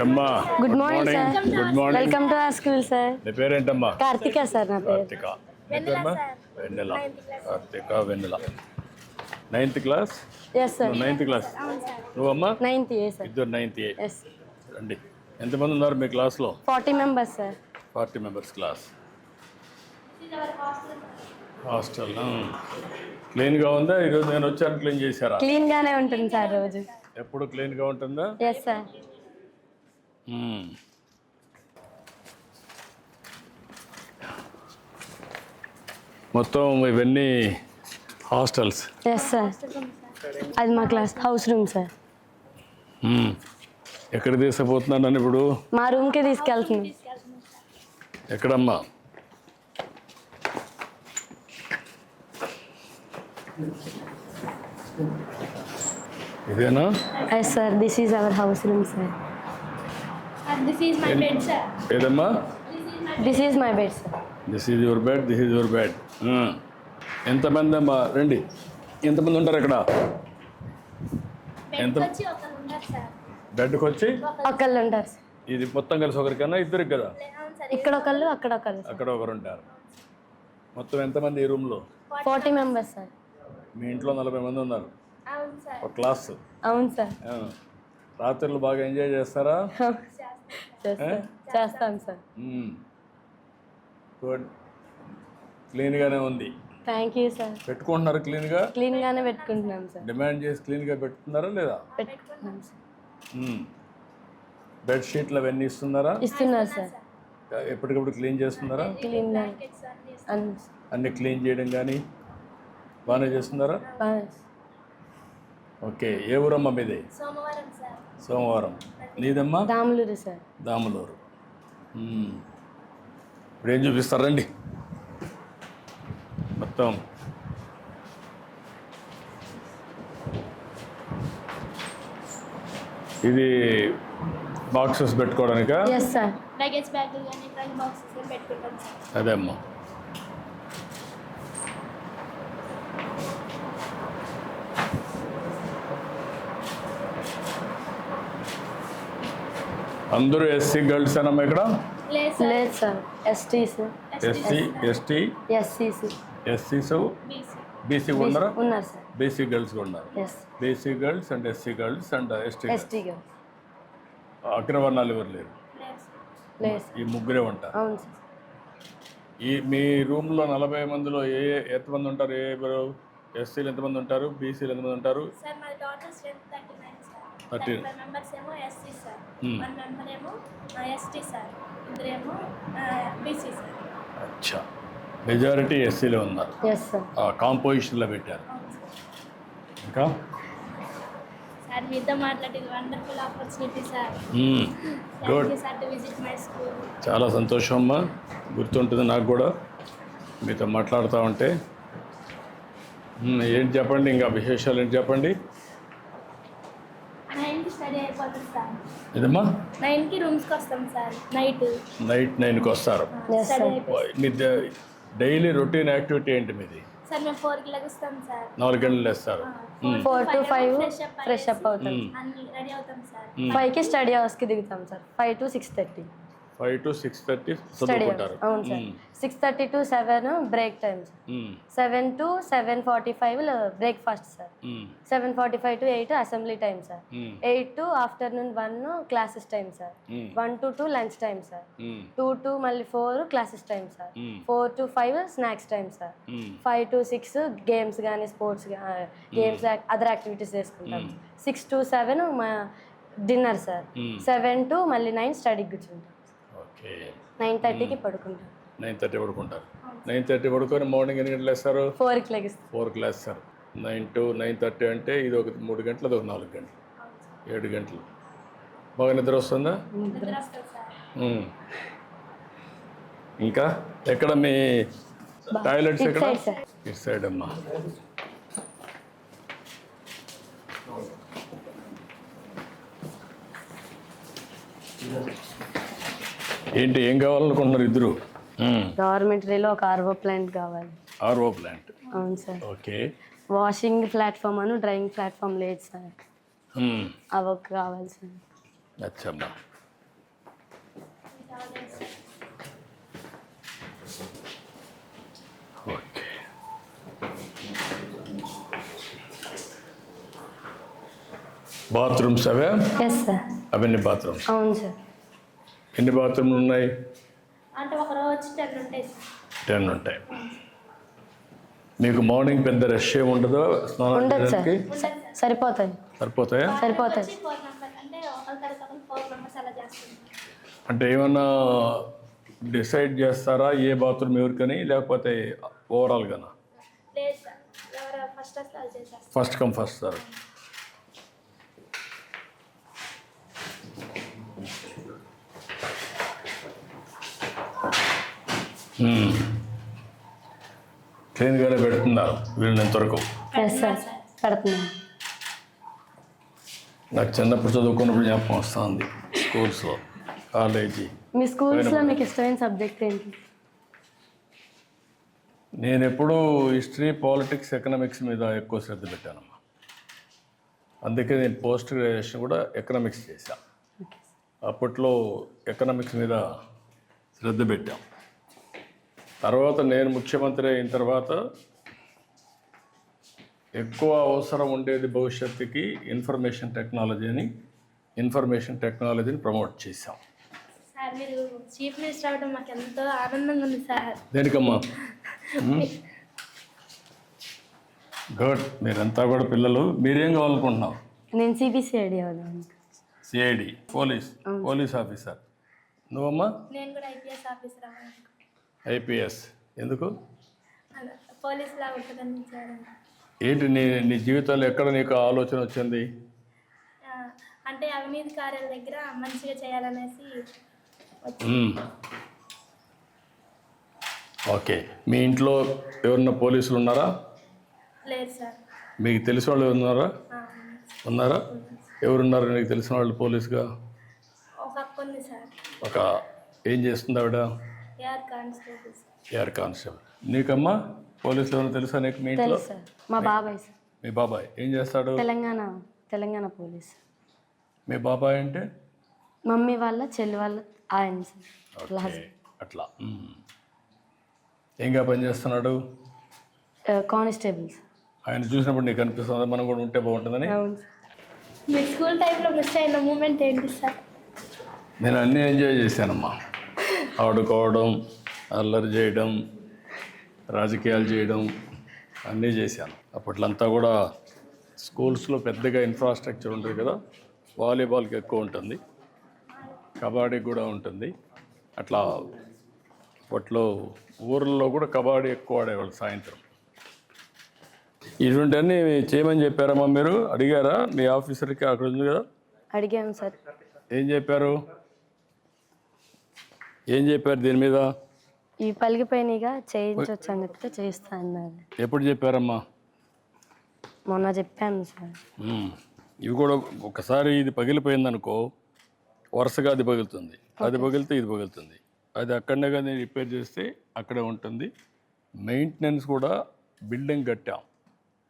అమ్మా good morning sir good morning welcome to our school sir నీ పేరేంటమ్మా? Karthika sir నా పేరు. కార్తిక. నీ పేరమ్మా? Vennela. Karthika Vennela. Ninth class yes sir ninth class నువ్వమ్మా? Ninth A sir ఇద్దరు నైన్త్ ఏ ఎస్ రండి. ఎంతమంది ఉన్నారు మీ క్లాస్లో? Forty members sir forty members class hostel క్లీన్గా ఉందా? ఈరోజు నేను వచ్చాను క్లీన్ చేశారా? క్లీన్ గానే ఉంటుంది సార్ రోజు. ఎప్పుడు క్లీన్గా ఉంటుందా? Yes sir. మొత్తం ఇవన్నీ హాస్టల్స్. ఎస్ సార్ అది మా క్లాస్ హౌస్ రూమ్ సార్. ఎక్కడ తీసుకుపోతున్నాను ఇప్పుడు? మా రూమ్కి తీసుకెళ్తున్నాం. ఎక్కడమ్మా? ఇదేనా? Yes sir this is our house room sir And this is my bed, sir. ఏదమ్మా? This is my bed sir this is your bed this is your bed ఎంతమంది అమ్మా? రండి. ఎంతమంది ఉంటారు ఇక్కడ? ఎంత? బెడ్కి వచ్చి ఒకళ్ళు. ఉంటారు సార్ ఇది మొత్తం కలిసి ఒకరికన్నా ఇద్దరికి కదా? ఇక్కడ ఒకళ్ళు అక్కడ ఒకళ్ళు అక్కడ ఒకరు ఉంటారు. మొత్తం ఎంతమంది ఈ రూమ్లో? Forty members. సార్ మీ ఇంట్లో నలభై మంది ఉన్నారు. ఒక క్లాస్. అవును సార్. రాత్రులు బాగా ఎంజాయ్ చేస్తారా? చేస్తాం. చేస్తాం సార్. గుడ్. క్లీన్గానే ఉంది. Thank you sir. పెట్టుకుంటున్నారు క్లీన్గా? క్లీన్ గానే పెట్టుకుంటున్నాం సార్. డిమాండ్ చేసి క్లీన్గా పెట్టుకున్నారా లేదా? పెట్టుకుంటున్నాం సార్. బెడ్ షీట్లు అవన్నీ ఇస్తున్నారా? ఇస్తున్నారు సార్. ఎప్పటికప్పుడు క్లీన్ చేస్తున్నారా? క్లీన్గా అన్ని అన్ని క్లీన్ చేయడం కానీ బాగానే చేస్తున్నారా? ఓకే ఏ ఊరమ్మా మీది? సోమవారం సార్. సోమవారం. నీదమ్మా? దాములూరు సార్. దాములూరు. ఇప్పుడు ఏం చూపిస్తారండి మొత్తం. ఇది బాక్సెస్ పెట్టుకోవడానికా? ఎస్ సార్ లగేజ్ బ్యాగ్ కానీ ట్రంక్ బాక్సెస్ కానీ పెట్టుకుంటాం సార్ అదే అమ్మా అందరూ ఎస్సీ గర్ల్స్ అనమ్మా ఇక్కడ? లేదు సార్. లేదు sir. SC ST ఎస్సీస్ ఎస్సీస్ BC BC ఉన్నారా? ఉన్నారు సార్. బీసీ గర్ల్స్ కూడా ఉన్నారు. BC girls and SC girls and ST ST girls. అగ్రవర్ణాలు ఎవరు లేరు? ఈ ముగ్గురే ఉంటారు. అవును సార్. ఈ మీ రూమ్లో నలభై మందిలో ఏ ఎంతమంది ఉంటారు? ఏ ఎస్సీలు ఎంతమంది ఉంటారు? బీసీలు ఎంతమంది ఉంటారు? Thirty nine sir 39. Thirty five members ఏమో SC sir. Hmm. One member ఏమో ఎస్టీ సార్. ఇద్దరేమో బీసీ సార్. అచ్చా. మెజారిటీ ఎస్సీలే ఉన్నారు ఎస్ సార్ ఆ కాంపోజిషన్లో పెట్టారు. ఇంకా? సార్ మీతో మాట్లాడేది wonderful opportunity sir. Good to visit my school. చాలా సంతోషం అమ్మా. గుర్తుంటుంది నాకు కూడా. మీతో మాట్లాడుతూ ఉంటే. మ్మ్. ఏంటి చెప్పండి? ఇంకా విశేషాలు ఏంటి చెప్పండి నైన్కి స్టడీ అయిపోతుంది సార్ ఇదమ్మా నైన్కి రూమ్స్కి వస్తాం సార్ నైట్. నైట్ నైన్కి వస్తారు. స్టడీ సార్ అయిపోయి మీ డైలీ రొటీన్ యాక్టివిటీ ఏంటి మీది? సార్ మేము ఫోర్కి లెగుస్తాం సార్. నాలుగు గంటలు వేస్తారు four to five fresh up అవుతాం. అన్ని రెడీ అవుతాం సార్. ఫైవ్కి స్టడీ అవర్స్కి దిగుతాం sir. Five to six thirty. Five to six thirty study చదువుకుంటారు అవును sir six thirty to seven break hmm. Seven to seven forty five breakfast sir. Seven forty five to eight assembly time sir. Eight to afternoon one classes time sir. One to two lunch time sir. Two to మళ్ళీ four classes time sir. Four to five snacks time sir. Five to six games కానీ sports games other activities చేసుకుంటాం six to seven మా dinner sir. Seven to మళ్ళీ nine స్టడీకి కూర్చుంటాం nine థర్టీకి పడుకుంటాం nine thirty పడుకుంటారు. నైన్ థర్టీ పడుకొని మార్నింగ్ ఎన్ని గంటలు వేస్తారు ఫోర్కి లెగిస్తాం four class sir nine to nine thirty అంటే ఇది ఒక మూడు గంటలు అది ఒక నాలుగు గంటలు. ఏడు గంటలు. బాగా నిద్ర వస్తుందా. ఇంకా? ఎక్కడ మీ టాయిలెట్స్ ఎక్కడ? ఇటు సైడ్ అమ్మా. ఏంటి ఏం కావాలనుకుంటున్నారు ఇద్దరు? గవర్నమెంటరీలో ఒక ఆర్వో ప్లాంట్ కావాలి. RO plant. అవును సార్. ఓకే. వాషింగ్ ప్లాట్ఫామ్ అను డ్రైయింగ్ ప్లాట్ఫామ్ లేదు సార్. అవి ఒక కావాలి సార్. అచ్చమ్మా ఓకే. బాత్రూమ్స్ అవే? ఎస్ సార్ అవన్నీ బాత్రూమ్స్. అవును సార్. ఎన్ని బాత్రూమ్లు ఉన్నాయి? అంటే ఒక రోజు టెన్ ఉంటాయి సార్. టెన్ ఉంటాయి. మీకు మార్నింగ్ పెద్ద రష్ ఏమి ఉండదు? స్నానం ఉండదు సార్. చేయడానికి? సరిపోతాయా. వచ్చి ఫోర్ మెంబర్స్ అంటే ఒకరి తర్వాత ఒకరు ఫోర్ మెంబర్స్ అలా చేస్తుంది అంటే ఏమన్నా డిసైడ్ చేస్తారా ఏ బాత్రూమ్ ఎవరికని? లేకపోతే ఓవరాల్గానా లేదు సార్. ఎవరు ఫస్ట్ వస్తే అది చేసేస్తారు. ఫస్ట్ కమ్ ఫస్ట్ సార్ క్లీన్గానే పెడుతున్నారు సార్ పెడుతున్నాను. నాకు చిన్నప్పుడు చదువుకున్నప్పుడు జ్ఞాపకం వస్తుంది స్కూల్స్లో కాలేజీ. మీ స్కూల్స్లో మీకు ఇష్టమైన సబ్జెక్ట్ ఏంటి? నేను ఎప్పుడూ హిస్టరీ పాలిటిక్స్ ఎకనామిక్స్ మీద ఎక్కువ శ్రద్ధ పెట్టానమ్మా. అందుకే నేను పోస్ట్ గ్రాడ్యుయేషన్ కూడా ఎకనామిక్స్ చేశాను అప్పట్లో ఎకనామిక్స్ మీద శ్రద్ధ పెట్టాం. తర్వాత నేను ముఖ్యమంత్రి అయిన తర్వాత ఎక్కువ అవసరం ఉండేది భవిష్యత్తుకి ఇన్ఫర్మేషన్ టెక్నాలజీని ఇన్ఫర్మేషన్ టెక్నాలజీని ప్రమోట్ చేశాం. సార్ మీరు చీఫ్ మినిస్టర్ అవ్వడం మాకు ఎంతో ఆనందంగా ఉంది సార్. దేనికమ్మా? గుడ్. మీరంతా కూడా పిల్లలు. మీరేం కావాలనుకుంటున్నావు నేను CBCID CID police police officer. నువ్వమ్మా? నేను కూడా ఐపీఎస్ ఆఫీసర్ ఐపీఎస్. ఎందుకు? ఏంటి నీ నీ జీవితంలో ఎక్కడ నీకు ఆలోచన వచ్చింది? అంటే అవినీతి కార్యాల దగ్గర మంచిగా చేయాలనేసి. ఓకే. మీ ఇంట్లో ఎవరన్నా పోలీసులు ఉన్నారా? లేదు సార్. మీకు తెలిసిన వాళ్ళు ఉన్నారా? ఉన్నారా? ఎవరున్నారు నీకు తెలిసిన వాళ్ళు పోలీసుగా? ఒక ఏం చేస్తుంది ఆవిడ? AR constable. నీకమ్మా పోలీసులు తెలుసా నీకు మీ ఇంట్లో? తెలుసు సార్. మా బాబాయ్ సార్. మీ బాబాయ్. ఏం చేస్తాడు? తెలంగాణ తెలంగాణ పోలీస్. మీ బాబాయ్ అంటే? మమ్మీ వాళ్ళ చెల్లి వాళ్ళ ఆయన సార్. ఓకే, అట్లా. మ్మ్. ఏంగా పని చేస్తున్నాడు? Constable sir. ఆయన చూసినప్పుడు నీకు అనిపిస్తుంది? మనం కూడా ఉంటే బాగుంటుందని? అవును సార్. మీ స్కూల్ టైంలో మిస్ అయిన మూమెంట్ ఏంటి సార్? నేను అన్నీ ఎంజాయ్ చేశానమ్మా. ఆడుకోవడం అల్లరి చేయడం రాజకీయాలు చేయడం అన్నీ చేశాను. అప్పట్లంతా కూడా స్కూల్స్లో పెద్దగా ఇన్ఫ్రాస్ట్రక్చర్ ఉంటుంది కదా వాలీబాల్కి ఎక్కువ ఉంటుంది కబడ్డీ కూడా ఉంటుంది. అట్లా అప్పట్లో ఊర్లలో కూడా కబడ్డీ ఎక్కువ ఆడేవాళ్ళు సాయంత్రం. ఇటువంటివన్నీ చేయమని చెప్పారమ్మా మీరు? అడిగారా మీ ఆఫీసర్కి? అక్కడ ఉంది కదా. అడిగాను సార్. ఏం చెప్పారు? ఏం చెప్పారు దీని మీద? ఈ పలిగిపోయినగా చేయించవచ్చు అని చెప్తే చేయిస్తా అన్నారు. ఎప్పుడు చెప్పారమ్మా? మొన్న చెప్పాను సార్. ఇవి కూడా ఒకసారి ఇది పగిలిపోయింది అనుకో వరుసగా అది పగులుతుంది. అది పగిలితే ఇది పగులుతుంది. అది అక్కడనే కానీ రిపేర్ చేస్తే అక్కడే ఉంటుంది. మెయింటెనెన్స్ కూడా బిల్డింగ్ కట్టాం.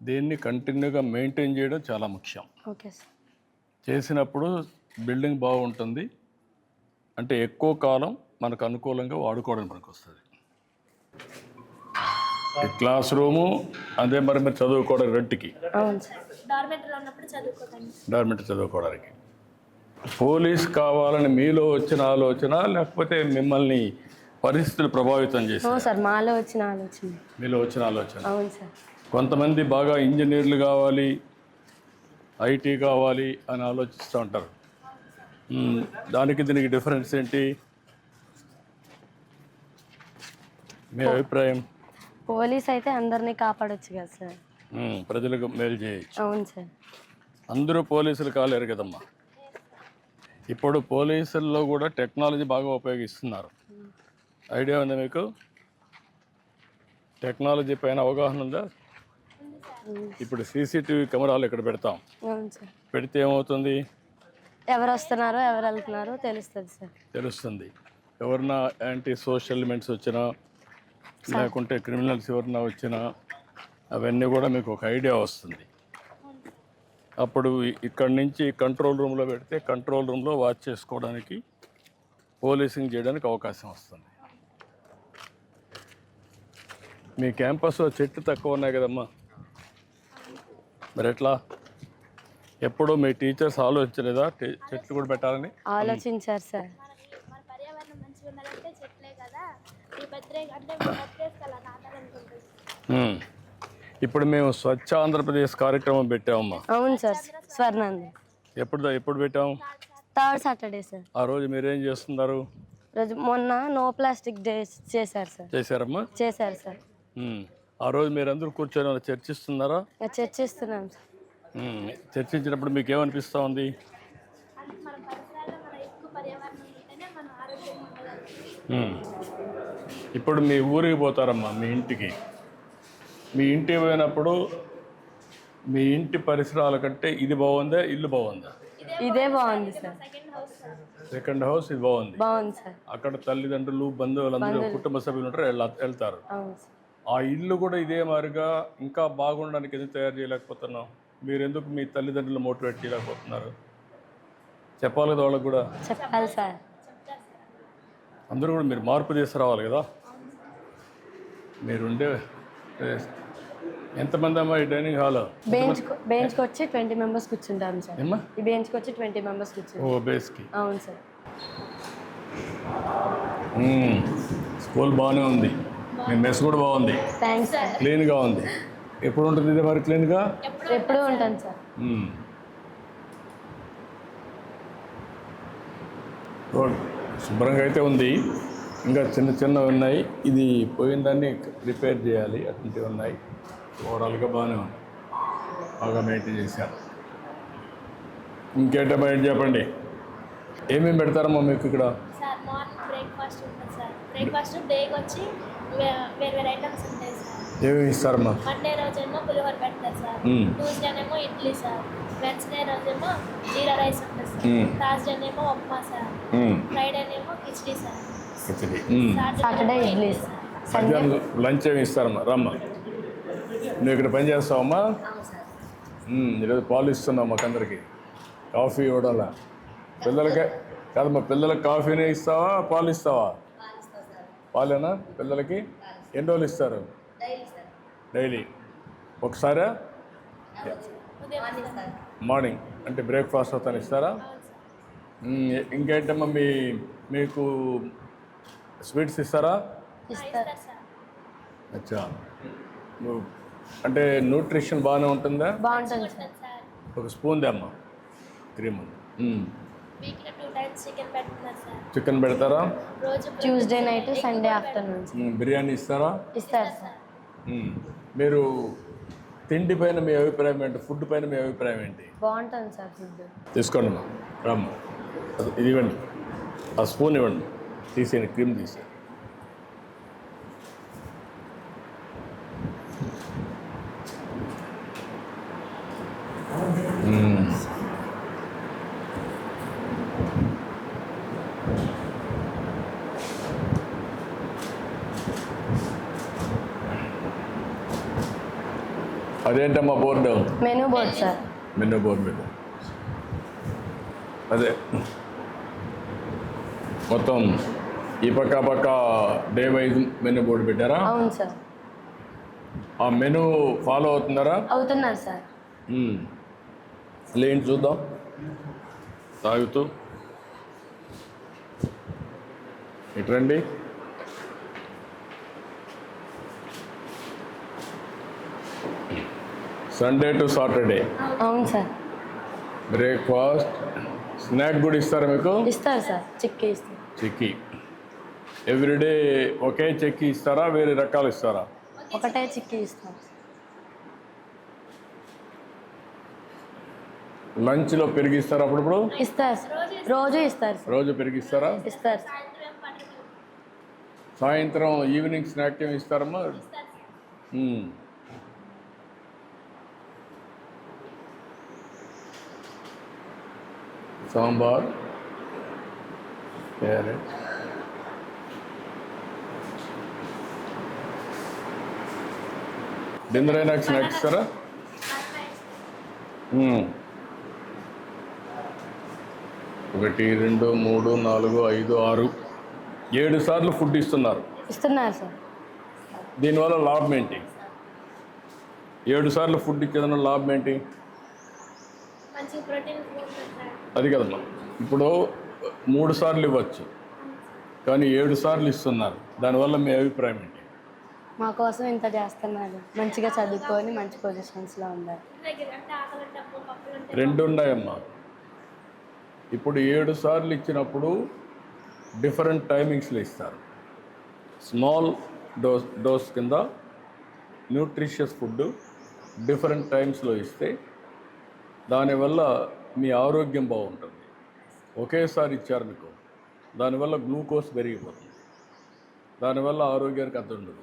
దీన్ని కంటిన్యూగా మెయింటైన్ చేయడం చాలా ముఖ్యం. Okay sir. చేసినప్పుడు బిల్డింగ్ బాగుంటుంది. అంటే ఎక్కువ కాలం మనకు అనుకూలంగా వాడుకోవడానికి మనకు వస్తుంది క్లాస్ రూము అదే మరి మీరు చదువుకోవడానికి రెంట్కి. అవును సార్. డార్మెంటరీలో ఉన్నప్పుడు చదువుకోకండి. డార్మెంట్ చదువుకోవడానికి. పోలీస్ కావాలని మీలో వచ్చిన ఆలోచన లేకపోతే మిమ్మల్ని పరిస్థితులు ప్రభావితం చేసి అవును సార్ మాలో వచ్చిన ఆలోచన. మీలో వచ్చిన ఆలోచన. అవును సార్. కొంతమంది బాగా ఇంజనీర్లు కావాలి ఐటీ కావాలి అని ఆలోచిస్తూ ఉంటారు. దానికి దీనికి డిఫరెన్స్ ఏంటి? మీ అభిప్రాయం? పోలీస్ అయితే అందరినీ కాపాడొచ్చు కదా సార్. ప్రజలకు మేలు చేయొచ్చు. అవును సార్. అందరూ పోలీసులు కాలేరు కదమ్మా. ఇప్పుడు పోలీసుల్లో కూడా టెక్నాలజీ బాగా ఉపయోగిస్తున్నారు. ఐడియా ఉందా మీకు? టెక్నాలజీ పైన అవగాహన ఉందా? ఇప్పుడు సీసీటీవీ కెమెరాలు ఇక్కడ పెడతాం. పెడితే ఏమవుతుంది? ఎవరు వస్తున్నారో ఎవరు వెళ్తున్నారో తెలుస్తుంది సార్. తెలుస్తుంది. ఎవరన్నా యాంటీ సోషల్ ఎలిమెంట్స్ వచ్చినా లేకుంటే క్రిమినల్స్ ఎవరన్నా వచ్చినా అవన్నీ కూడా మీకు ఒక ఐడియా వస్తుంది. అప్పుడు ఇక్కడి నుంచి కంట్రోల్ రూమ్లో పెడితే కంట్రోల్ రూమ్లో వాచ్ చేసుకోవడానికి పోలీసింగ్ చేయడానికి అవకాశం వస్తుంది. మీ క్యాంపస్లో చెట్లు తక్కువ ఉన్నాయి కదమ్మా. మరి ఎట్లా ఎప్పుడూ మీ టీచర్స్ ఆలోచించలేదా? చెట్లు కూడా పెట్టాలని? ఆలోచించారు సార్ మనకి మన పర్యావరణం మంచిగా ఉండాలంటే చెట్లే కదా ఈ బర్త్డే అంటే బర్త్డేస్కి అలా నాటాలనుకుంటుంది మ్మ్. ఇప్పుడు మేము స్వచ్ఛ ఆంధ్రప్రదేశ్ కార్యక్రమం పెట్టామమ్మా. అవును సార్ స్వర్ణంది ఎప్పుడు ఎప్పుడు పెట్టాం థర్డ్ సాటర్డే సార్. ఆ రోజు మీరేం చేస్తున్నారు? రోజు మొన్న నో ప్లాస్టిక్ డే చేశారు సార్. చేశారమ్మా? చేశారు సార్. ఆ రోజు మీరందరూ కూర్చొని ఏమైనా చర్చిస్తున్నారా? చర్చిస్తున్నాం సార్. చర్చించినప్పుడు మీకు ఏమనిపిస్తూ ఉంది? అంటే ఇప్పుడు మీ ఊరికి పోతారమ్మా మీ ఇంటికి. మీ ఇంటికి పోయినప్పుడు మీ ఇంటి పరిసరాల కంటే ఇది బాగుందా ఇల్లు బాగుందా? ఇదే బాగుంది సార్. సెకండ్ హౌస్ ఇది బాగుంది. బాగుంది సార్. అక్కడ తల్లిదండ్రులు బంధువులందరూ కుటుంబ సభ్యులు ఉంటారు వెళ్తారు ఆ ఇల్లు కూడా ఇదే మాదిరిగా ఇంకా బాగుండడానికి ఎందుకు తయారు చేయలేకపోతున్నాం మీరు ఎందుకు మీ తల్లిదండ్రులు మోటివేట్ చేయలేకపోతున్నారు? చెప్పాలి కదా వాళ్ళకు కూడా. చెప్పాలి సార్. అందరూ కూడా మీరు మార్పు తీసుకురావాలి కదా? మీరుండే ఎంతమంది అమ్మా ఈ డైనింగ్ హాల్? బెంచ్ బెంచ్కి వచ్చి ట్వంటీ మెంబర్స్ కూర్చుంటాం సార్. ఈ బెంచ్కి వచ్చి ట్వంటీ మెంబర్స్ కూర్చుంటాం. ఓ బేస్కి అవును సార్. స్కూల్ బాగానే ఉంది. మీ మెస్ కూడా బాగుంది. Thanks sir. క్లీన్గా ఉంది. ఎప్పుడు ఉంటుంది ఇది మరి క్లీన్గా? ఎప్పుడూ ఉంటాను సార్. శుభ్రంగా అయితే ఉంది. ఇంకా చిన్న చిన్నవి ఉన్నాయి. ఇది పోయిన దాన్ని రిపేర్ చేయాలి. అటువంటివి ఉన్నాయి. ఓవరాల్గా బాగానే ఉంది. బాగా మెయింటైన్ చేశారు. ఇంకేంటమ్మా ఏంటి చెప్పండి? ఏమేమి పెడతారమ్మా మీకు ఇక్కడ? సార్ మార్నింగ్ బ్రేక్ఫాస్ట్ ఉంటుంది సార్. బ్రేక్ఫాస్ట్ డేకి వచ్చి వేరు వేరు ఐటమ్స్ ఉంటాయి సార్. ఏమేమి ఇస్తారమ్మా? మండే రోజేమో పులిహోర పెడతారు సార్. ట్యూస్డేనేమో ఇడ్లీ సార్. వెన్స్డే రోజేమో జీరా రైస్ ఉంటుంది సార్. థర్స్డేనేమో ఉప్మా సార్. ఫ్రైడేనేమో కిచడీ సార్. కిచిడి. మ్మ్. సాటర్డే ఇడ్లీ సార్ మధ్యాహ్నం లంచ్ ఏమి ఇస్తారమ్మా? రమ్మా. నువ్వు ఇక్కడ పని చేస్తావమ్మా? మ్మ్, ఈరోజు పాలు ఇస్తున్నావు మాకందరికి కాఫీ ఇవ్వడంలా. పిల్లలకే కాదమ్మా పిల్లలకి కాఫీనే ఇస్తావా? పాలు ఇస్తావా? పాలేనా? పిల్లలకి ఎన్ని రోజులు ఇస్తారు? డైలీ. ఒకసారా? మార్నింగ్. అంటే బ్రేక్ఫాస్ట్ అవుతాను ఇస్తారా? మ్మ్, ఇంకేంటమ్మా మీ మీకు స్వీట్స్ ఇస్తారా? ఇస్తారు. సార్ అచ్చా. నువ్వు అంటే న్యూట్రిషన్ బాగానే ఉంటుందా? బాగుంటుంది సార్. సార్ ఒక స్పూన్ దమ్మా క్రీమ్ చికెన్ పెడుతున్నారు సార్. చికెన్ పెడతారా? రోజు Tuesday night Sunday afternoon. Biryani ఇస్తారా? ఇస్తారు సార్. మీరు తిండి పైన మీ అభిప్రాయం ఏంటి? ఫుడ్ పైన మీ అభిప్రాయం ఏంటి? బాగుంటుంది సార్ ఫుడ్. తీసుకోండి అమ్మా. రమ్మ. ఇది ఇవ్వండి ఆ స్పూన్ ఇవ్వండి. తీసేయండి క్రీమ్ తీసే అదేంటమ్మా board? Menu board sir. Menu board మీద. అదే. మొత్తం ఈ పక్క పక్క డే వైజ్ మెనూ బోర్డు పెట్టారా? అవును సార్. ఆ మెనూ ఫాలో అవుతున్నారా? అవుతున్నారు సార్. లేండి చూద్దాం. తాగుతూ. ఇట్రండి సండే టు సాటర్డే. అవును సార్. బ్రేక్ఫాస్ట్. స్నాక్ కూడా ఇస్తారా మీకు? ఇస్తారు సార్ చిక్కీ ఇస్తారు. చెక్కి. ఎవ్రీడే ఒకే చెక్కి ఇస్తారా వేరే రకాలు ఇస్తారా? ఒకటే చిక్కీ ఇస్తారు లంచ్లో పెరిగిస్తారా అప్పుడప్పుడు? ఇస్తారు సార్ రోజు ఇస్తారు సార్. రోజు పెరిగిస్తారా? ఇస్తారు సార్. సాయంత్రం పండుగ సాయంత్రం ఈవినింగ్ స్నాక్ ఏమి ఇస్తారమ్మా? సాంబార్ క్యారెట్. డిన్నర్ అయినా స్నాక్ ఇస్తారా. ఒకటి రెండు మూడు నాలుగు ఐదు ఆరు. ఏడు సార్లు ఫుడ్ ఇస్తున్నారు. ఇస్తున్నారు సార్. దీనివల్ల లాభం ఏంటి? ఏడు సార్లు ఫుడ్ ఇచ్చేదన్న లాభం ఏంటి? మంచి ప్రోటీన్ అది కదమ్మా. ఇప్పుడు మూడు సార్లు ఇవ్వచ్చు. కానీ ఏడు సార్లు ఇస్తున్నారు. దానివల్ల మీ అభిప్రాయం ఏంటి? మా కోసం ఇంత చేస్తున్నారు. మంచిగా చదువుకొని మంచి పొజిషన్స్లో ఉంటాయి రెండు ఉన్నాయమ్మా. ఇప్పుడు ఏడు సార్లు ఇచ్చినప్పుడు డిఫరెంట్ టైమింగ్స్లో ఇస్తారు. స్మాల్ డోస్ డోస్ కింద న్యూట్రిషియస్ ఫుడ్ డిఫరెంట్ టైమ్స్లో ఇస్తే దానివల్ల మీ ఆరోగ్యం బాగుంటుంది. ఒకేసారి ఇచ్చారు మీకు. దానివల్ల గ్లూకోజ్ పెరిగిపోతుంది. దానివల్ల ఆరోగ్యానికి అంత ఉండదు.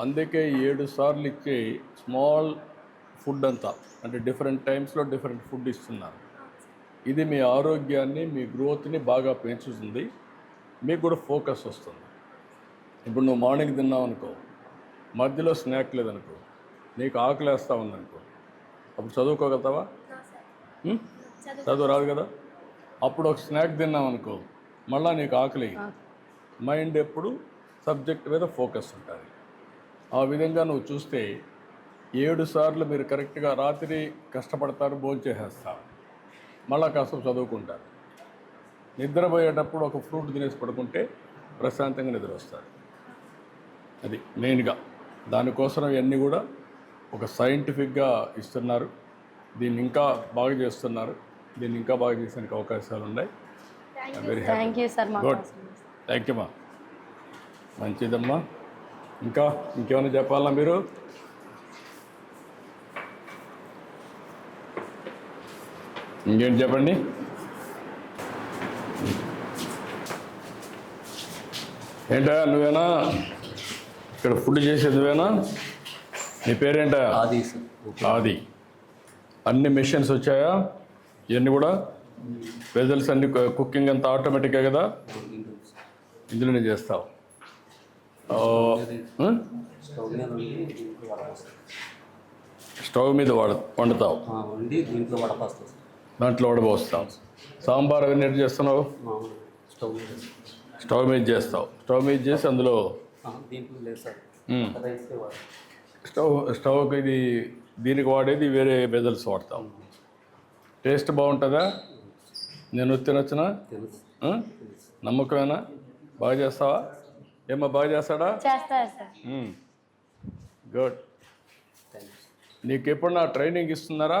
అందుకే ఏడు సార్లు ఇచ్చే స్మాల్ ఫుడ్ అంతా అంటే డిఫరెంట్ టైమ్స్లో డిఫరెంట్ ఫుడ్ ఇస్తున్నారు. ఇది మీ ఆరోగ్యాన్ని మీ గ్రోత్ని బాగా పెంచుతుంది. మీకు కూడా ఫోకస్ వస్తుంది. ఇప్పుడు నువ్వు మార్నింగ్ తిన్నావు అనుకో మధ్యలో స్నాక్ లేదనుకో నీకు ఆకలి వేస్తా ఉందనుకో అప్పుడు చదువుకోగలుగుతావా? చదువు రాదు కదా? అప్పుడు ఒక స్నాక్ తిన్నావు అనుకో మళ్ళీ నీకు ఆకలి. మైండ్ ఎప్పుడు సబ్జెక్ట్ మీద ఫోకస్ ఉంటుంది. ఆ విధంగా నువ్వు చూస్తే ఏడు సార్లు మీరు కరెక్ట్గా రాత్రి కష్టపడతారు భోంచేసేస్తారు మళ్ళా కాస్త చదువుకుంటారు. నిద్రపోయేటప్పుడు ఒక ఫ్రూట్ తినేసి పడుకుంటే ప్రశాంతంగా నిద్ర వస్తారు అది మెయిన్గా. దానికోసం ఇవన్నీ కూడా ఒక సైంటిఫిక్గా ఇస్తున్నారు. దీన్ని ఇంకా బాగా చేస్తున్నారు. దీన్ని ఇంకా బాగా చేసేందుకు అవకాశాలు ఉన్నాయి. వెరీ థ్యాంక్ యూ సార్ మా గుడ్ థ్యాంక్ యూ అమ్మా మంచిదమ్మా. ఇంకా ఇంకేమైనా చెప్పాలా మీరు? ఇంకేంటి చెప్పండి? ఏంటా నువ్వేనా? ఇక్కడ ఫుడ్ చేసేది నువ్వేనా? నీ పేరేంటా? ఆది ఆది. అన్ని మెషిన్స్ వచ్చాయా? ఇవన్నీ కూడా వెజల్స్ అన్ని కుకింగ్ అంతా ఆటోమేటిక్గా కదా? ఇందులోనే చేస్తావు? స్టవ్ మీద వండి వండుతావు. దీంట్లో వడపోస్తాం సాంబార్ అవన్నీ ఎట్లా చేస్తున్నావు? స్టవ్ మీద. స్టవ్ మీద చేస్తావు. స్టవ్ మీద చేసి అందులో స్టవ్ స్టవ్కి ఇది దీనికి వాడేది వేరే బెజల్స్ వాడతాం. టేస్ట్ బాగుంటుందా? నేను తినొచ్చునా? నమ్మకమేనా? బాగా చేస్తావా? ఏమ్మా బాగా చేస్తాడా? గుడ్. నీకు ఎప్పుడన్నా ట్రైనింగ్ ఇస్తున్నారా?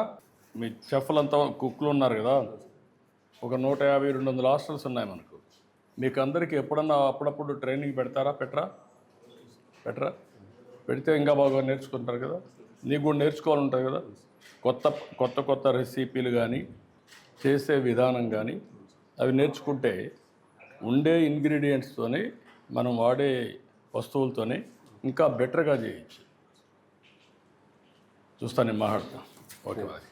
మీ చెఫ్లంతా కుక్లు ఉన్నారు కదా. ఒక నూట యాభై రెండు వందల హాస్టల్స్ ఉన్నాయి మనకు. మీకు అందరికీ ఎప్పుడన్నా అప్పుడప్పుడు ట్రైనింగ్ పెడతారా పెట్టరా? పెట్టరా? పెడితే ఇంకా బాగా నేర్చుకుంటారు కదా. నీకు కూడా నేర్చుకోవాలి ఉంటుంది కదా. కొత్త కొత్త కొత్త రెసిపీలు కానీ చేసే విధానం కానీ అవి నేర్చుకుంటే ఉండే ఇంగ్రీడియంట్స్తోనే మనం వాడే వస్తువులతోనే ఇంకా బెటర్గా చేయొచ్చు. చూస్తాను నేను మాట్లాడతా. ఓకే మరి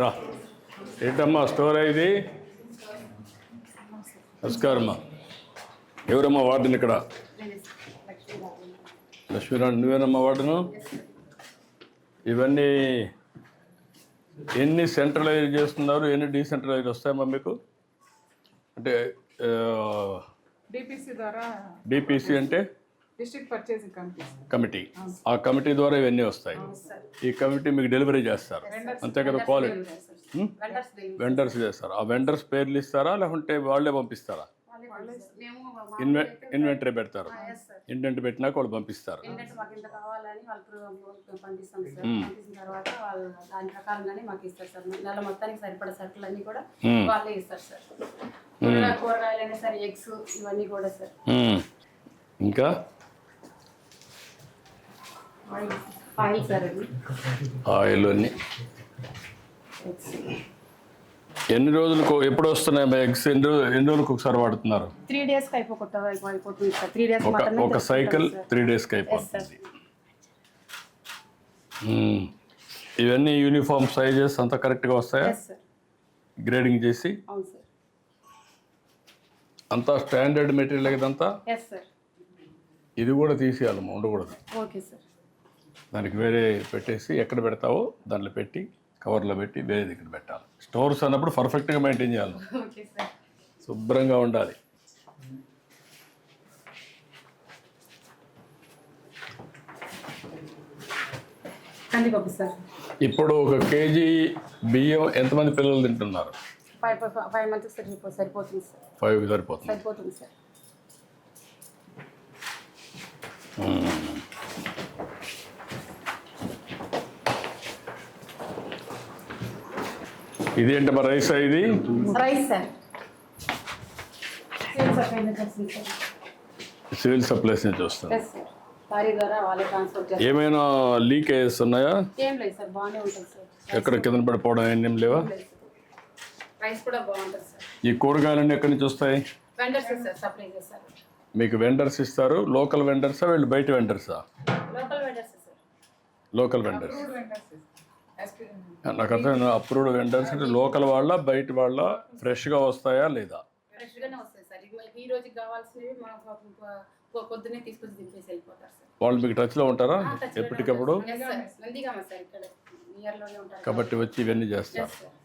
రా. ఏంటమ్మా స్టోర్ ఇది? నమస్కారమ్మా. ఎవరమ్మా వార్డుని ఇక్కడ? లక్ష్మీనారాయణ నువ్వేనమ్మా వార్డును? ఇవన్నీ ఎన్ని సెంట్రలైజ్ చేస్తున్నారు ఎన్ని డీసెంట్రలైజ్ వస్తాయమ్మా మీకు? అంటే డిపిసి ద్వారా డిపిసి అంటే? District purchasing committee. కమిటీ. ఆ కమిటీ ద్వారా ఇవన్నీ వస్తాయి. ఈ కమిటీ మీకు డెలివరీ చేస్తారు. అంతే కదా క్వాలిటీ. వెండర్స్ చేస్తారు. ఆ వెండర్స్ పేర్లు ఇస్తారా లేకుంటే వాళ్ళే పంపిస్తారా? ఇన్వెంటరీ పెడతారు. ఇన్వెంటరీ పెట్టినాక వాళ్ళు పంపిస్తారు. ఇంకా? ఆయిల్ సార్ అది ఆయిల్ అన్ని. ఎన్ని రోజులకు ఎప్పుడు వస్తున్నాయి మీ ఎగ్స్? ఎన్ని రోజు ఎన్ని రోజులకు ఒకసారి వాడుతున్నారు? త్రీ అయిపోకుండా అయిపోతుంది త్రీ డేస్ ఒక సైకిల్ త్రీ డేస్కి అయిపోతుంది. ఇవన్నీ యూనిఫామ్ సైజెస్ అంతా కరెక్ట్గా వస్తాయా? గ్రేడింగ్ చేసి? అంతా స్టాండర్డ్ మెటీరియల్ ఇదంతా ఇది కూడా తీసేయాలమ్మా ఉండకూడదు దానికి వేరే పెట్టేసి ఎక్కడ పెడతావో దాంట్లో పెట్టి కవర్లో పెట్టి వేరే దగ్గర పెట్టాలి. స్టోర్స్ అన్నప్పుడు పర్ఫెక్ట్గా మెయింటైన్ చేయాలి ఓకే సార్. శుభ్రంగా ఉండాలి. ఇప్పుడు ఒక కేజీ బియ్యం ఎంతమంది పిల్లలు తింటున్నారు? ఫైవ్ ఫైవ్ మంత్స్ సరిపో సరిపోతుంది సార్. ఫైవ్ సరిపోతుంది. సరిపోతుంది సార్. ఇదేంటి మరి రైస్ ఇది? సివిల్ సప్లైస్ నుంచి వస్తుంది చేస్తారు. ఏమైనా లీకేజెస్ ఉన్నాయా? ఏం లేదు సార్ బాగానే ఉంటుంది సార్ ఎక్కడ కింద పడిపోవడం ఏం లేవా? లేదు సార్. రైస్ కూడా బాగుంటుంది సార్ ఈ కూరగాయలన్నీ ఎక్కడి నుంచి వస్తాయి? మీకు వెండర్స్ ఇస్తారు. లోకల్ వెండర్సా వీళ్ళు బయట వెండర్సా local vendors sir local vendors యాస్పి- నాకు అర్థం అప్రూవ్డ్ వెండర్స్ అంటే లోకల్ వాళ్ళ బయట వాళ్ళ ఫ్రెష్గా వస్తాయా లేదా? ఫ్రెష్గానే వస్తాయి సార్. ఇవి మనకి ఈ రోజుకి కావాల్సినవి మనం పొ- పొ- పొ- పొద్దున్నే తీసుకొచ్చి దింపేసి వెళ్ళిపోతారు సార్. వాళ్ళు మీకు టచ్లో ఉంటారా? ఎప్పటికప్పుడు? ఉంటారు. Yes, sir. నందిగామ సార్ ఇక్కడ నియర్లోనే ఉంటారు. కాబట్టి వచ్చి ఇవన్నీ చేస్తారు.